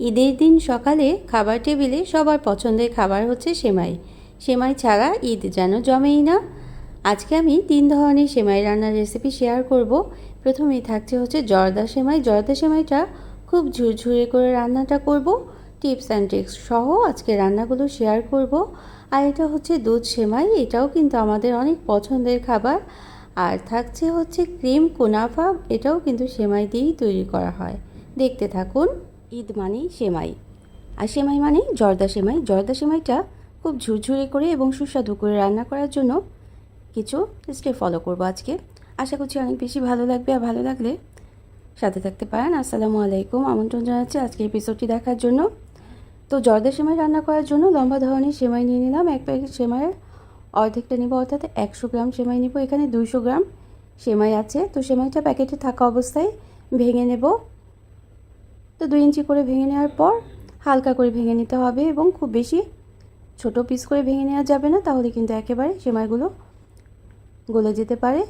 ঈদের দিন সকালে খাবার টেবিলে সবার পছন্দের খাবার হচ্ছে সেমাই। সেমাই ছাড়া ঈদ যেন জমেই না। আজকে আমি তিন ধরনের সেমাই রান্নার রেসিপি শেয়ার করব। প্রথমেই থাকছে হচ্ছে জর্দা সেমাই। জর্দা সেমাইটা খুব ঝুরঝুরে করে রান্নাটা করব। টিপস অ্যান্ড ট্রিক্স সহ আজকে রান্নাগুলো শেয়ার করব। আর এটা হচ্ছে দুধ সেমাই। এটাও কিন্তু আমাদের অনেক পছন্দের খাবার। আর থাকছে হচ্ছে ক্রিম কুনাফা। এটাও কিন্তু সেমাই দিয়েই তৈরি করা হয়। দেখতে থাকুন। ঈদ মানেই সেমাই। আর সেমাই মানেই জর্দা সেমাই। জর্দা সেমাইটা খুব ঝুরঝুরে করে এবং সুস্বাদু করে রান্না করার জন্য কিছু স্টেপ ফলো করব আজকে। আশা করছি অনেক বেশি ভালো লাগবে আর ভালো লাগলে সাথে থাকতে পারেন। আসসালামু আলাইকুম। আমন্ত্রণ জানাচ্ছি আজকে এপিসোডটি দেখার জন্য। তো জর্দা সেমাই রান্না করার জন্য লম্বা ধরনের সেমাই নিয়ে নিলাম। এক প্যাকেট সেমাইয়ের অর্ধেকটা নিব, অর্থাৎ একশো গ্রাম সেমাই নিব। এখানে দুইশো গ্রাম সেমাই আছে। তো সেমাইটা প্যাকেটে থাকা অবস্থায় ভেঙে নেব। তো দুই ইঞ্চি করে ভেঙে নেওয়ার পর হালকা করে ভেঙে নিতে হবে এবং খুব বেশি ছোট পিস করে ভেঙে নেওয়া যাবে না, তাহলে কিন্তু একেবারে সেমাইগুলো গলে যেতে পারে।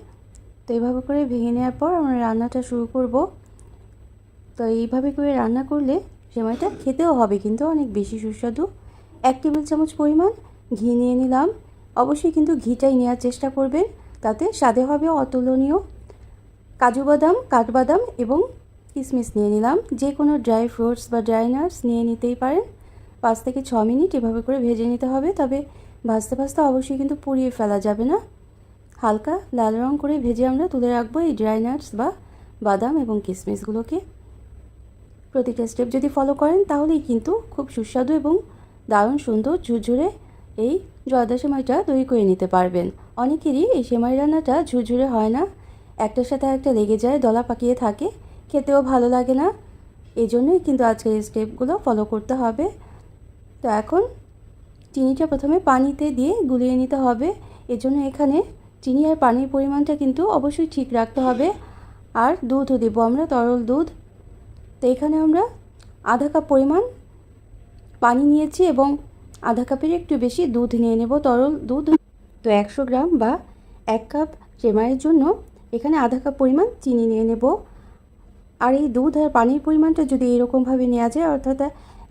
তো এইভাবে করে ভেঙে নেওয়ার পর আমরা রান্নাটা শুরু করব। তো এইভাবে করে রান্না করলে সেমাইটা খেতেও হবে কিন্তু অনেক বেশি সুস্বাদু। এক টেবিল চামচ পরিমাণ ঘি নিয়ে নিলাম। অবশ্যই কিন্তু ঘিটাই নেওয়ার চেষ্টা করবেন, তাতে স্বাদে হবে অতুলনীয় কাজু বাদাম, কাঠবাদাম এবং কিশমিশ নিয়ে নিলাম। যে কোনো ড্রাই ফ্রুটস বা ড্রাই নাটস নিয়ে নিতেই পারেন। পাঁচ থেকে ছ মিনিট এভাবে করে ভেজে নিতে হবে। তবে ভাজতে ভাজতে অবশ্যই কিন্তু পুড়িয়ে ফেলা যাবে না। হালকা লাল রং করে ভেজে আমরা তুলে রাখব এই ড্রাই নাটস বা বাদাম এবং কিশমিশগুলোকে প্রতিটা স্টেপ যদি ফলো করেন, তাহলেই কিন্তু খুব সুস্বাদু এবং দারুণ সুন্দর ঝুরঝুরে এই জর্দা সেমাইটা তৈরি করে নিতে পারবেন। অনেকেরই এই সেমাই রান্নাটা ঝুরঝুরে হয় না। একটার সাথে একটা লেগে যায়, দলা পাকিয়ে থাকে। খেতেও ভালো লাগে না। এই জন্যই কিন্তু আজকের এই স্টেপগুলো ফলো করতে হবে। তো এখন চিনিটা প্রথমে পানিতে দিয়ে গুলিয়ে নিতে হবে। এর জন্য এখানে চিনি আর পানির পরিমাণটা কিন্তু অবশ্যই ঠিক রাখতে হবে। আর দুধও দেবো আমরা, তরল দুধ। তো এখানে আমরা আধা কাপ পরিমাণ পানি নিয়েছি এবং আধা কাপের একটু বেশি দুধ নিয়ে নেব, তরল দুধ। তো একশো গ্রাম বা এক কাপ সেমাইয়ের জন্য এখানে আধা কাপ পরিমাণ চিনি নিয়ে নেব। আর এই দুধ আর পানির পরিমাণটা যদি এরকমভাবে নেওয়া যায়, অর্থাৎ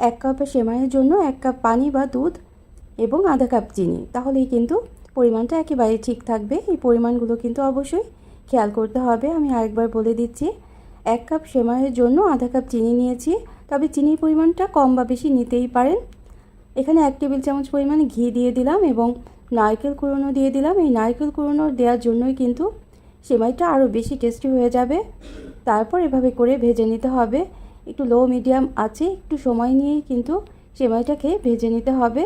এক কাপ সেমাইয়ের জন্য এক কাপ পানি বা দুধ এবং আধা কাপ চিনি, তাহলেই কিন্তু পরিমাণটা একেবারে ঠিক থাকবে। এই পরিমাণগুলো কিন্তু অবশ্যই খেয়াল করতে হবে। আমি আরেকবার বলে দিচ্ছি, এক কাপ সেমাইয়ের জন্য আধা কাপ চিনি নিয়েছি, তবে চিনির পরিমাণটা কম বা বেশি নিতেই পারেন। এখানে এক টেবিল চামচ পরিমাণে ঘি দিয়ে দিলাম এবং নারকেল কুড়োনো দিয়ে দিলাম। এই নারকেল কুড়োনো দেওয়ার জন্যই কিন্তু সেমাইটা আরও বেশি টেস্টি হয়ে যাবে। তারপর এভাবে করে ভেজে নিতে হবে। একটু লো মিডিয়াম আছে, একটু সময় নিয়েই কিন্তু সেমাইটাকে ভেজে নিতে হবে।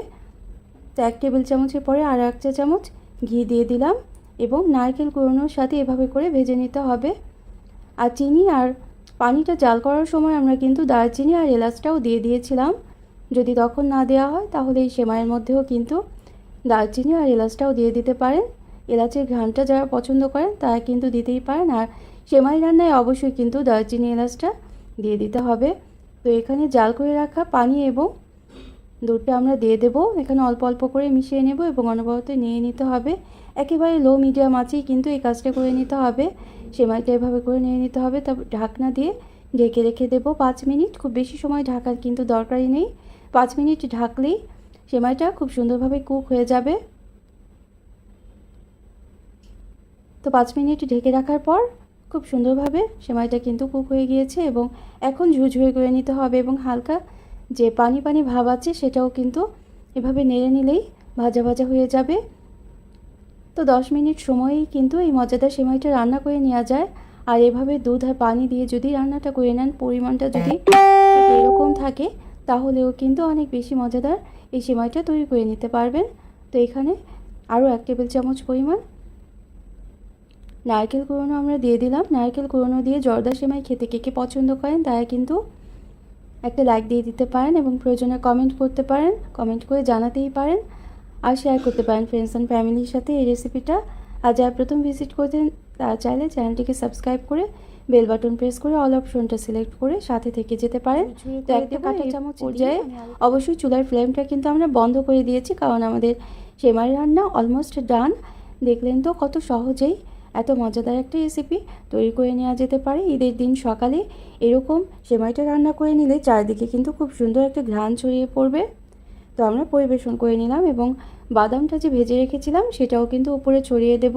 তো এক টেবিল চামচের পরে আর এক চা চামচ ঘি দিয়ে দিলাম এবং নারকেল কুড়োনোর সাথে এভাবে করে ভেজে নিতে হবে। আর চিনি আর পানিটা জাল করার সময় আমরা কিন্তু দারচিনি আর এলাচটাও দিয়ে দিয়েছিলাম। যদি তখন না দেওয়া হয়, তাহলে এই সেমাইয়ের মধ্যেও কিন্তু দারচিনি আর এলাচটাও দিয়ে দিতে পারেন। এলাচের ঘ্রাণটা যারা পছন্দ করেন, তারা কিন্তু দিতেই পারেন। আর সেমাই রান্নায় অবশ্যই কিন্তু দারচিনি এলাচটা দিয়ে দিতে হবে। তো এখানে জাল করে রাখা পানি এবং দুধটা আমরা দিয়ে দেব। এখানে অল্প অল্প করে মিশিয়ে নেব এবং অনবরত নিয়ে নিতে হবে। একেবারে লো মিডিয়াম আছেই কিন্তু এই কাজটা করে নিতে হবে। সেমাইটা এভাবে করে নিয়ে নিতে হবে। তারপর ঢাকনা দিয়ে ঢেকে রেখে দেবো পাঁচ মিনিট। খুব বেশি সময় ঢাকার কিন্তু দরকারই নেই। পাঁচ মিনিট ঢাকলেই সেমাইটা খুব সুন্দরভাবে কুক হয়ে যাবে। তো পাঁচ মিনিট ঢেকে রাখার পর খুব সুন্দরভাবে সেমাইটা কিন্তু কুক হয়ে গিয়েছে এবং এখন ঝুরঝুরে করে নিতে হবে এবং হালকা যে পানি পানি ভাব আছে সেটাও কিন্তু এভাবে নেড়ে নিলেই ভাজা ভাজা হয়ে যাবে। তো দশ মিনিট সময়েই কিন্তু এই মজাদার সেমাইটা রান্না করে নেওয়া যায়। আর এভাবে দুধ আর পানি দিয়ে যদি রান্নাটা করে নেন, পরিমাণটা যদি এরকম থাকে, তাহলেও কিন্তু অনেক বেশি মজাদার এই সেমাইটা তৈরি করে নিতে পারবেন। তো এখানে আরও এক টেবিল চামচ পরিমাণ নারকেল কুড়োনো আমরা দিয়ে দিলাম। নারকেল কুড়োনো দিয়ে জর্দা সেমাই খেতে কে কে পছন্দ করেন তারা কিন্তু একটা লাইক দিয়ে দিতে পারেন এবং প্রয়োজনে কমেন্ট করতে পারেন। কমেন্ট করে জানাতেই পারেন আর শেয়ার করতে পারেন ফ্রেন্ডস অ্যান্ড ফ্যামিলির সাথে এই রেসিপিটা আর যারা প্রথম ভিজিট করতেন তারা চাইলে চ্যানেলটিকে সাবস্ক্রাইব করে বেল বাটন প্রেস করে অল অপশনটা সিলেক্ট করে সাথে থেকে যেতে পারেন। তো একটা কাঁটা চামচ পর্যায়ে অবশ্যই চুলার ফ্লেমটা কিন্তু আমরা বন্ধ করে দিয়েছি কারণ আমাদের সেমাই রান্না অলমোস্ট ডান দেখলেন তো কত সহজেই এত মজাদার একটা রেসিপি তৈরি করে নেওয়া যেতে পারে। ঈদের দিন সকালে এরকম সেমাইটা রান্না করে নিলে চারিদিকে কিন্তু খুব সুন্দর একটা ঘ্রাণ ছড়িয়ে পড়বে। তো আমরা পরিবেশন করে নিলাম এবং বাদামটা যে ভেজে রেখেছিলাম সেটাও কিন্তু উপরে ছড়িয়ে দেব।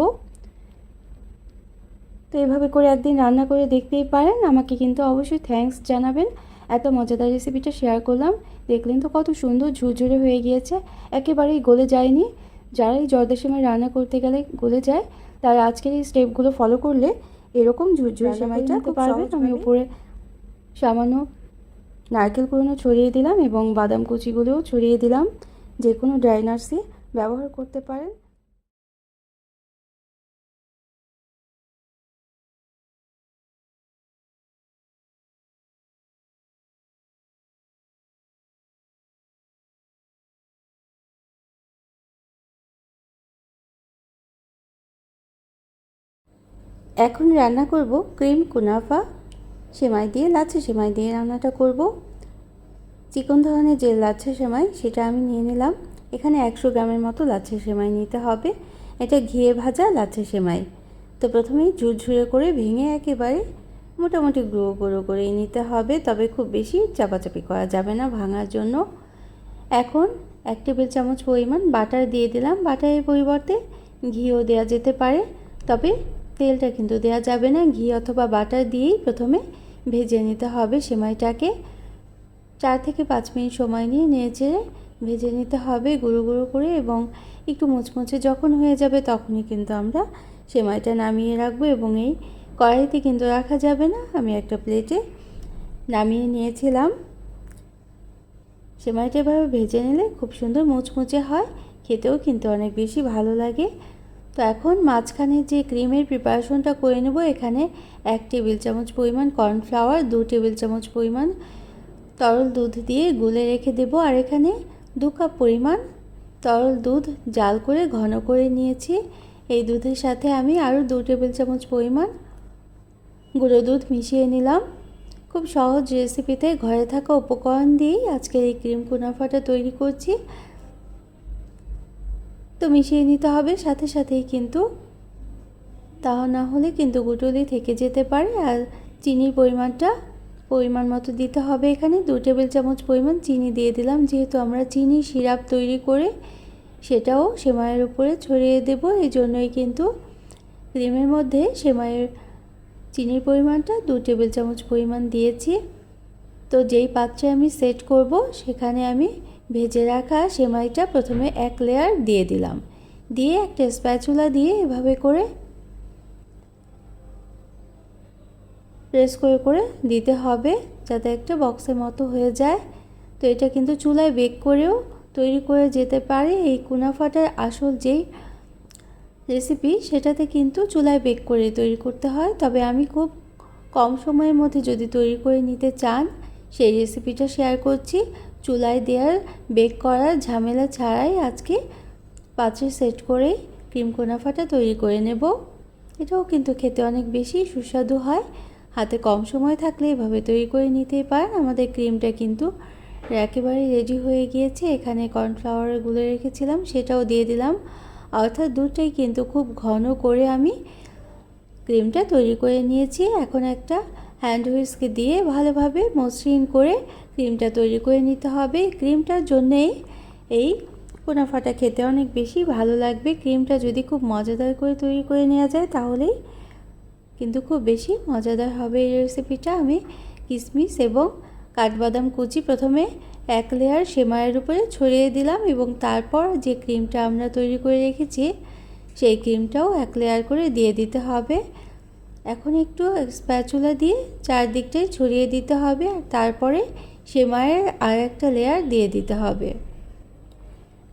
তো এভাবে করে একদিন রান্না করে দেখতেই পারেন। আমাকে কিন্তু অবশ্যই থ্যাঙ্কস জানাবেন। এত মজাদার রেসিপিটা শেয়ার করলাম। দেখলেন তো কত সুন্দর ঝুরঝুরে হয়ে গিয়েছে। একেবারেই গলে যায়নি। যারাই এই জর্দার সময় রান্না করতে গেলে গলে যায় তারা আজকের এই স্টেপগুলো ফলো করলে এরকম ঝুরঝুরে সেমাইটা খুব পারবেন আমি উপরে সামান্য নারকেল কুড়ানো ছড়িয়ে দিলাম এবং বাদাম কুচিগুলোও ছড়িয়ে দিলাম। যে কোনো ড্রাই নাটসই ব্যবহার করতে পারেন। এখন রান্না করব ক্রিম কুনাফা, সেমাই দিয়ে লাচ্ছা সেমাই দিয়ে রান্নাটা করব। চিকন ধরনের যে লাচ্ছা সেমাই, সেটা আমি নিয়ে নিলাম। এখানে একশো গ্রামের মতো লাচ্ছা সেমাই নিতে হবে। এটা ঘিয়ে ভাজা লাচ্ছা সেমাই। তো প্রথমেই ঝুরঝুরে করে ভেঙে একেবারে মোটামুটি গুঁড়ো গুঁড়ো করে নিতে হবে। তবে খুব বেশি চাপাচাপি করা যাবে না ভাঙার জন্য। এখন এক টেবিল চামচ পরিমাণ বাটার দিয়ে দিলাম। বাটারের পরিবর্তে ঘিও দেওয়া যেতে পারে। তবে তেলটা কিন্তু দেওয়া যাবে না, ঘি অথবা বাটার দিয়েই প্রথমে ভেজে নিতে হবে সেমাইটাকে। চার থেকে পাঁচ মিনিট সময় নিয়ে নেড়ে ভেজে নিতে হবে গুঁড়ো গুঁড়ো করে এবং একটু মুচমুচে যখন হয়ে যাবে তখনই কিন্তু আমরা সেমাইটা নামিয়ে রাখব এবং এই কড়াইতে কিন্তু রাখা যাবে না, আমি একটা প্লেটে নামিয়ে নিয়েছিলাম। সেমাইটা এভাবে ভেজে নিলে খুব সুন্দর মুচমুচে হয়, খেতেও কিন্তু অনেক বেশি ভালো লাগে। তো এখন মাঝখানে যে ক্রিমের প্রিপারেশনটা করে নেব, এখানে এক টেবিল চামচ পরিমাণ কর্নফ্লাওয়ার, দু টেবিল চামচ পরিমাণ তরল দুধ দিয়ে গুলে রেখে দেব। আর এখানে দু কাপ পরিমাণ তরল দুধ জাল করে ঘন করে নিয়েছি। এই দুধের সাথে আমি আরও দু টেবিল চামচ পরিমাণ গুঁড়ো দুধ মিশিয়ে নিলাম। খুব সহজ রেসিপিতে ঘরে থাকা উপকরণ দিয়েই আজকের এই ক্রিম কুনাফাটা তৈরি করছি। তো মিশিয়ে নিতে হবে, সাথে সাথেই কিন্তু তা না হলে কিন্তু গুটুলি থেকে যেতে পারে। আর চিনির পরিমাণটা পরিমাণ মতো দিতে হবে এখানে। দু টেবিল চামচ পরিমাণ চিনি দিয়ে দিলাম, যেহেতু আমরা চিনি সিরাপ তৈরি করে সেটাও সেমাইয়ের উপরে ছড়িয়ে দেব। এই জন্যই কিন্তু ক্রিমের মধ্যে সেমাইয়ের চিনির পরিমাণটা দু টেবিল চামচ পরিমাণ দিয়েছি। তো যেই পাত্রে আমি সেট করব, সেখানে আমি ভেজে রাখা সেমাইটা প্রথমে এক লেয়ার দিয়ে দিলাম। দিয়ে একটা স্প্যাচুলা দিয়ে এভাবে করে প্রেস করে করে দিতে হবে যাতে একটা বক্সের মতো হয়ে যায়। তো এটা কিন্তু চুলায় বেক করেও তৈরি করে যেতে পারে। এই কুনাফাটার আসল যেই রেসিপি সেটাতে কিন্তু চুলায় বেক করে তৈরি করতে হয়। তবে আমি খুব কম সময়ের মধ্যে যদি তৈরি করে নিতে চান, সেই রেসিপিটা শেয়ার করছি। চুলায় দেওয়ার বেক করার ঝামেলা ছাড়াই আজকে পাত্রে সেট করে ক্রিম কোনাফাটা তৈরি করে নেব। এটাও কিন্তু খেতে অনেক বেশি সুস্বাদু হয়। হাতে কম সময় থাকলে এভাবে তৈরি করে নিতেই পারেন। আমাদের ক্রিমটা কিন্তু একেবারে রেডি হয়ে গিয়েছে। এখানে কর্নফ্লাওয়ার গুলে রেখেছিলাম, সেটাও দিয়ে দিলাম। অর্থাৎ দুধটাই কিন্তু খুব ঘন করে আমি ক্রিমটা তৈরি করে নিয়েছি। এখন একটা হ্যান্ড হুইস্কে দিয়ে ভালোভাবে মসৃণ করে ক্রিমটা তৈরি করে নিতে হবে। ক্রিমটার জন্যেই এই পোনাফাটা খেতে অনেক বেশি ভালো লাগবে। ক্রিমটা যদি খুব মজাদার করে তৈরি করে নেওয়া যায় তাহলেই কিন্তু খুব বেশি মজাদার হবে এই রেসিপিটা আমি কিশমিশ এবং কাঠবাদাম কুচি প্রথমে এক লেয়ার সেমাইয়ের উপরে ছড়িয়ে দিলাম এবং তারপর যে ক্রিমটা আমরা তৈরি করে রেখেছি, সেই ক্রিমটাও এক লেয়ার করে দিয়ে দিতে হবে। এখন একটু স্প্যাচুলা দিয়ে চারদিকটাই ছড়িয়ে দিতে হবে আর তারপরে সেমাইয়ের আর একটা লেয়ার দিয়ে দিতে হবে।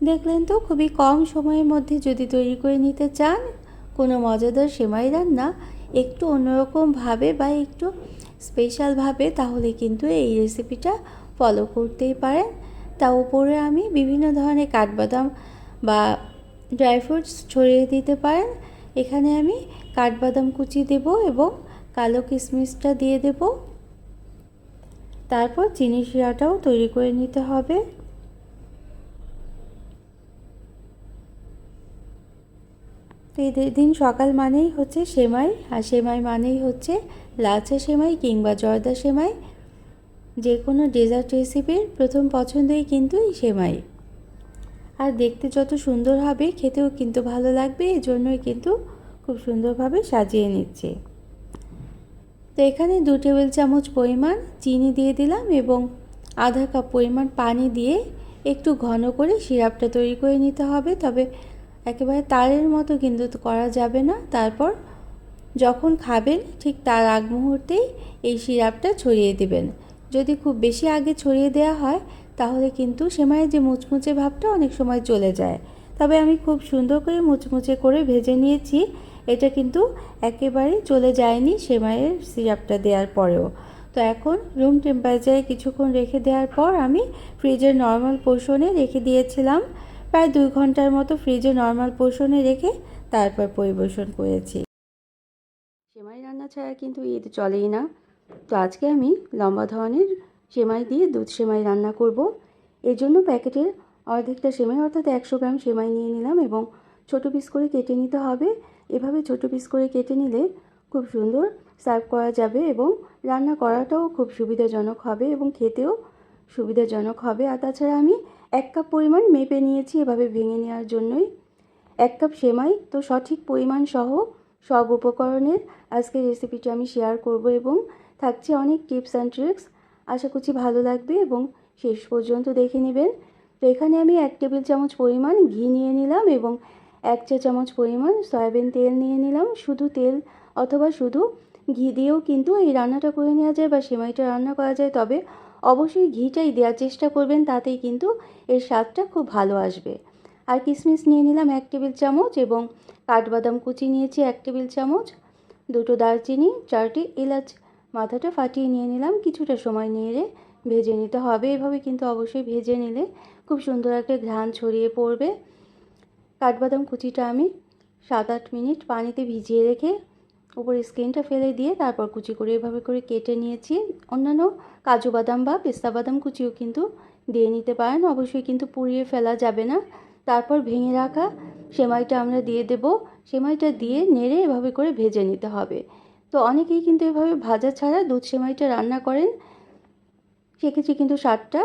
দেখলেন তো, খুবই কম সময়ের মধ্যে যদি তৈরি করে নিতে চান, কোনো মজাদার সেমাই রান্না একটু অন্যরকমভাবে বা একটু স্পেশালভাবে তাহলে কিন্তু এই রেসিপিটা ফলো করতেই পারেন। তা উপরে আমি বিভিন্ন ধরনের কাঠবাদাম বা ড্রাই ফ্রুটস ছড়িয়ে দিতে পারেন। এখানে আমি কাঠবাদাম কুচি দেব এবং কালো কিশমিশটা দিয়ে দেব। তারপর চিনি শিরাটাও তৈরি করে নিতে হবে। তো দিন সকাল মানেই হচ্ছে সেমাই, আর সেমাই মানেই হচ্ছে লাচা সেমাই কিংবা জর্দা সেমাই। যে কোনো ডেজার্ট রেসিপির প্রথম পছন্দই কিন্তু এই সেমাই। আর দেখতে যত সুন্দর হবে, খেতেও কিন্তু ভালো লাগবে, এজন্যই কিন্তু খুব সুন্দরভাবে সাজিয়ে নিচ্ছে। তো এখানে দু টেবিল চামচ পরিমাণ চিনি দিয়ে দিলাম এবং আধা কাপ পরিমাণ পানি দিয়ে একটু ঘন করে সিরাপটা তৈরি করে নিতে হবে। তবে একেবারে তারের মতো কিন্তু করা যাবে না। তারপর যখন খাবেন, ঠিক তার আগ মুহূর্তেই এই সিরাপটা ছড়িয়ে দিবেন। যদি খুব বেশি আগে ছড়িয়ে দেওয়া হয়, তাহলে কিন্তু সেমাইয়ের যে মুচমুচে ভাবটা অনেক সময় চলে যায়। তবে আমি খুব সুন্দর করে মুচমুচে করে ভেজে নিয়েছি। এটা কিন্তু একেবারে চলে যায়নি সেমাইয়ের সিরাপটা দেওয়ার পরেও। তো এখন রুম টেম্পারেচারে কিছুক্ষণ রেখে দেওয়ার পর আমি ফ্রিজের নর্মাল পোষণে রেখে দিয়েছিলাম। প্রায় দুই ঘণ্টার মতো ফ্রিজে নর্মাল পোষণে রেখে তারপর পরিবেশন করেছি। সেমাই রান্না ছাড়া কিন্তু ঈদ চলেই না। তো আজকে আমি লম্বা ধরনের সেমাই দিয়ে দুধ সেমাই রান্না করব। এর জন্য প্যাকেটের অর্ধেকটা সেমাই, অর্থাৎ একশো গ্রাম সেমাই নিয়ে নিলাম এবং ছোটো পিস করে কেটে নিতে হবে। এভাবে ছোটো পিস করে কেটে নিলে খুব সুন্দর সার্ভ করা যাবে এবং রান্না করাটাও খুব সুবিধাজনক হবে এবং খেতেও সুবিধাজনক হবে। আর তাছাড়া আমি এক কাপ পরিমাণ মেপে নিয়েছি এভাবে ভেঙে নেওয়ার জন্যই। এক কাপ সেমাই তো সঠিক পরিমাণ সহ সব উপকরণের আজকে রেসিপিটি আমি শেয়ার করব এবং থাকছে অনেক টিপস অ্যান্ড ট্রিক্স আশা করছি ভালো লাগবে এবং শেষ পর্যন্ত দেখে নেবেন। তো এখানে আমি এক টেবিল চামচ পরিমাণ ঘি নিয়ে নিলাম এবং এক চা চামচ পরিমাণ সয়াবিন তেল নিয়ে নিলাম। শুধু তেল অথবা শুধু ঘি দিয়েও কিন্তু এই রান্নাটা করে নেওয়া যায় বা সেমাইটা রান্না করা যায়। তবে অবশ্যই ঘিটাই দেওয়ার চেষ্টা করবেন, তাতেই কিন্তু এর স্বাদটা খুব ভালো আসবে। আর কিশমিশ নিয়ে নিলাম এক টেবিল চামচ এবং কাঠবাদাম কুচি নিয়েছি এক টেবিল চামচ, দুটো দারচিনি, চারটি এলাচ। মাথাটা ফাটিয়ে নিয়ে নিলাম, কিছুটা সময় নিয়ে ভেজে নিতে হবে। এভাবে কিন্তু অবশ্যই ভেজে নিলে খুব সুন্দর একটা ঘ্রাণ ছড়িয়ে পড়বে। কাঠবাদাম কুচিটা আমি সাত আট মিনিট পানিতে ভিজিয়ে রেখে উপরে স্কিনটা ফেলে দিয়ে তারপর কুচি করে এভাবে করে কেটে নিয়েছি। অন্যান্য কাজু বাদাম বা পেস্তা বাদাম কুচিও কিন্তু দিয়ে নিতে পারেন। অবশ্যই কিন্তু পুড়িয়ে ফেলা যাবে না। তারপর ভেঙে রাখা সেমাইটা আমরা দিয়ে দেব। সেমাইটা দিয়ে নেড়ে এভাবে করে ভেজে নিতে হবে। তো অনেকেই কিন্তু এভাবে ভাজা ছাড়া দুধ সেমাইটা রান্না করেন। সেক্ষেত্রে কিন্তু স্বাদটা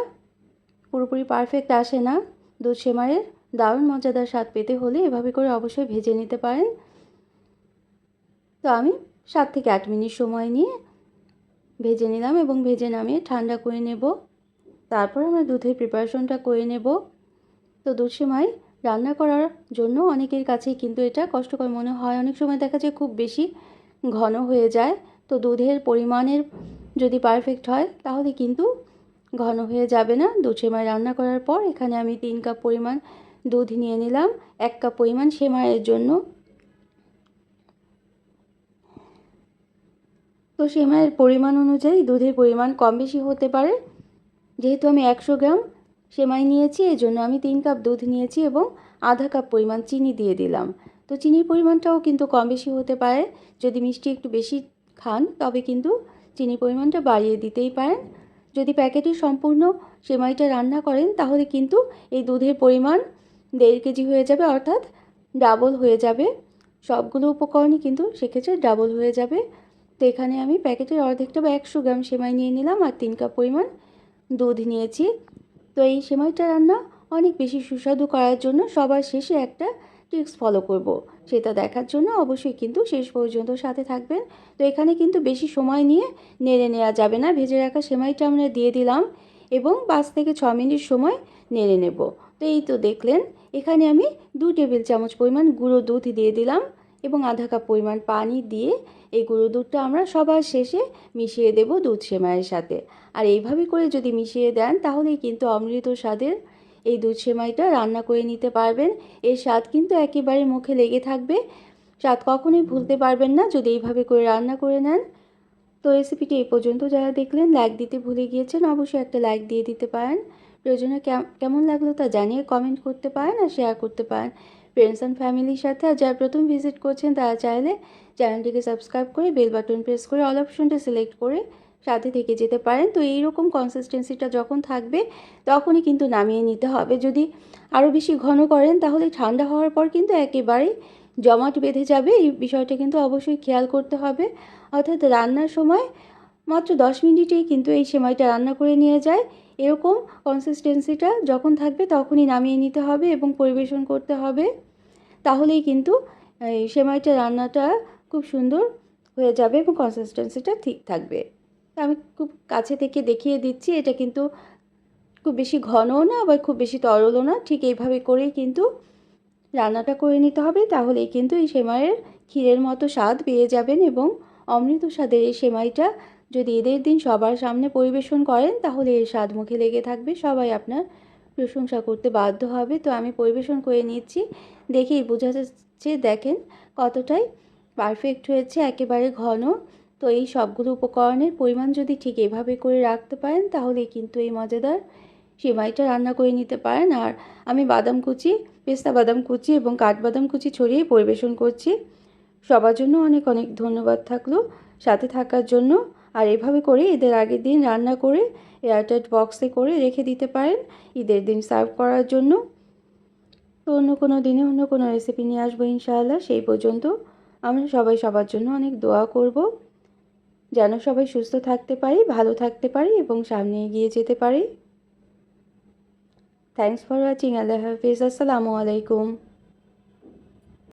পুরোপুরি পারফেক্ট আসে না দুধ সেমাইয়ের। দারুণ মজাদার স্বাদ পেতে হলে এভাবে করে অবশ্যই ভেজে নিতে পারেন। তো আমি সাত থেকে আট মিনিট সময় নিয়ে ভেজে নিলাম এবং ভেজে নামিয়ে ঠান্ডা করে নেব। তারপর আমরা দুধের প্রিপারেশনটা করে নেব। তো দুধ সেমাই রান্না করার জন্য অনেকের কাছেই কিন্তু এটা কষ্টকর মনে হয়। অনেক সময় দেখা যায় খুব বেশি ঘন হয়ে যায়। তো দুধের পরিমাণের যদি পারফেক্ট হয়, তাহলে কিন্তু ঘন হয়ে যাবে না। দুধ সেমাই রান্না করার পর এখানে আমি তিন কাপ পরিমাণ দুধ নিয়ে নিলাম, এক কাপ পরিমাণ সেমাইয়ের জন্য। তো সেমাইয়ের পরিমাণ অনুযায়ী দুধের পরিমাণ কম বেশি হতে পারে। যেহেতু আমি একশো গ্রাম সেমাই নিয়েছি, এই জন্য আমি তিন কাপ দুধ নিয়েছি এবং আধা কাপ পরিমাণ চিনি দিয়ে দিলাম। তো চিনির পরিমাণটাও কিন্তু কম বেশি হতে পারে। যদি মিষ্টি একটু বেশি খান, তবে কিন্তু চিনির পরিমাণটা বাড়িয়ে দিতেই পারেন। যদি প্যাকেটের সম্পূর্ণ সেমাইটা রান্না করেন, তাহলে কিন্তু এই দুধের পরিমাণ দেড় কেজি হয়ে যাবে, অর্থাৎ ডাবল হয়ে যাবে। সবগুলো উপকরণই কিন্তু সেক্ষেত্রে ডাবল হয়ে যাবে। তো এখানে আমি প্যাকেটের অর্ধেকটা বা একশো গ্রাম সেমাই নিয়ে নিলাম আর তিন কাপ পরিমাণ দুধ নিয়েছি। তো এই সেমাইটা রান্না অনেক বেশি সুস্বাদু করার জন্য সবার শেষে একটা টিপস ফলো করব। সেটা দেখার জন্য অবশ্যই কিন্তু শেষ পর্যন্ত সাথে থাকবেন। তো এখানে কিন্তু বেশি সময় নিয়ে নেড়ে নেওয়া যাবে না। ভেজে রাখা সেমাইটা আমরা দিয়ে দিলাম এবং পাঁচ থেকে ছ মিনিট সময় নেড়ে নেব। তো এই তো দেখলেন, এখানে আমি দু টেবিল চামচ পরিমাণ গুঁড়ো দুধ দিয়ে দিলাম এবং আধা কাপ পরিমাণ পানি দিয়ে এই গুঁড়ো দুধটা আমরা সবার শেষে মিশিয়ে দেব দুধ সেমাইয়ের সাথে। আর এইভাবে করে যদি মিশিয়ে দেন, তাহলেই কিন্তু অমৃত স্বাদের এই দুধ সেমাইটা রান্না করে নিতে পারবেন। এর স্বাদ কিন্তু একেবারে মুখে লেগে থাকবে। স্বাদ কখনোই ভুলতে পারবেন না যদি এইভাবে করে রান্না করে নেন। তো রেসিপিটি এই পর্যন্ত যারা দেখলেন, লাইক দিতে ভুলে গিয়েছেন, অবশ্যই একটা লাইক দিয়ে দিতে পারেন। প্রয়োজনে কেমন লাগল তা জানিয়ে কমেন্ট করতে পারেন আর শেয়ার করতে পারেন। ফ্রেন্ডস অ্যান্ড ফ্যামিলির সাথে আর যারা প্রথম ভিজিট করছেন তারা চাইলে চ্যানেলটিকে সাবস্ক্রাইব করে বেল বাটন প্রেস করে অল অপশনটা সিলেক্ট করে সাথে থেকে যেতে পারেন। তো এইরকম কনসিস্টেন্সিটা যখন থাকবে তখনই কিন্তু নামিয়ে নিতে হবে। যদি আরও বেশি ঘন করেন তাহলে ঠান্ডা হওয়ার পর কিন্তু একেবারেই জমাট বেঁধে যাবে। এই বিষয়টা কিন্তু অবশ্যই খেয়াল করতে হবে। অর্থাৎ রান্নার সময় মাত্র দশ মিনিটেই কিন্তু এই সেমাইটা রান্না করে নিয়ে যায়। এরকম কনসিস্টেন্সিটা যখন থাকবে তখনই নামিয়ে নিতে হবে এবং পরিবেশন করতে হবে। তাহলেই কিন্তু এই সেমাইটা, রান্নাটা খুব সুন্দর হয়ে যাবে এবং কনসিস্টেন্সিটা ঠিক থাকবে। আমি খুব কাছে থেকে দেখিয়ে দিচ্ছি, এটা কিন্তু খুব বেশি ঘনও না, আবার খুব বেশি তরলও না। ঠিক এইভাবে করেই কিন্তু রান্নাটা করে নিতে হবে, তাহলেই কিন্তু এই সেমাইয়ের ক্ষীরের মতো স্বাদ পেয়ে যাবেন এবং অমৃত স্বাদের এই সেমাইটা যদি ঈদের দিন সবার সামনে পরিবেশন করেন, তাহলে এর স্বাদ মুখে লেগে থাকবে। সবাই আপনার প্রশংসা করতে বাধ্য হবে। তো আমি পরিবেশন করে নিচ্ছি। দেখেই বোঝা যাচ্ছে, দেখেন কতটাই পারফেক্ট হয়েছে, একেবারে ঘন। তো এই সবগুলো উপকরণের পরিমাণ যদি ঠিক এভাবে করে রাখতে পারেন, তাহলে কিন্তু এই মজাদার সেমাইটা রান্না করে নিতে পারেন। আর আমি বাদাম কুচি, পেস্তা বাদাম কুচি এবং কাঠবাদাম কুচি ছড়িয়ে পরিবেশন করছি। সবার জন্য অনেক অনেক ধন্যবাদ থাকল। সাথে থাকার জন্য আর এভাবে করে ঈদের আগের দিন রান্না করে এয়ারটাইট বক্সে করে রেখে দিতে পারেন ঈদের দিন সার্ভ করার জন্য। তো অন্য কোনো দিনে অন্য কোনো রেসিপি নিয়ে আসব ইনশাআল্লাহ। সেই পর্যন্ত আমরা সবাই সবার জন্য অনেক দোয়া করব। যেন সবাই সুস্থ থাকতে পারি, ভালো থাকতে পারি এবং সামনে এগিয়ে যেতে পারি। থ্যাংকস ফর ওয়াচিং আল্লাহ হাফিজ। আসসালামু আলাইকুম।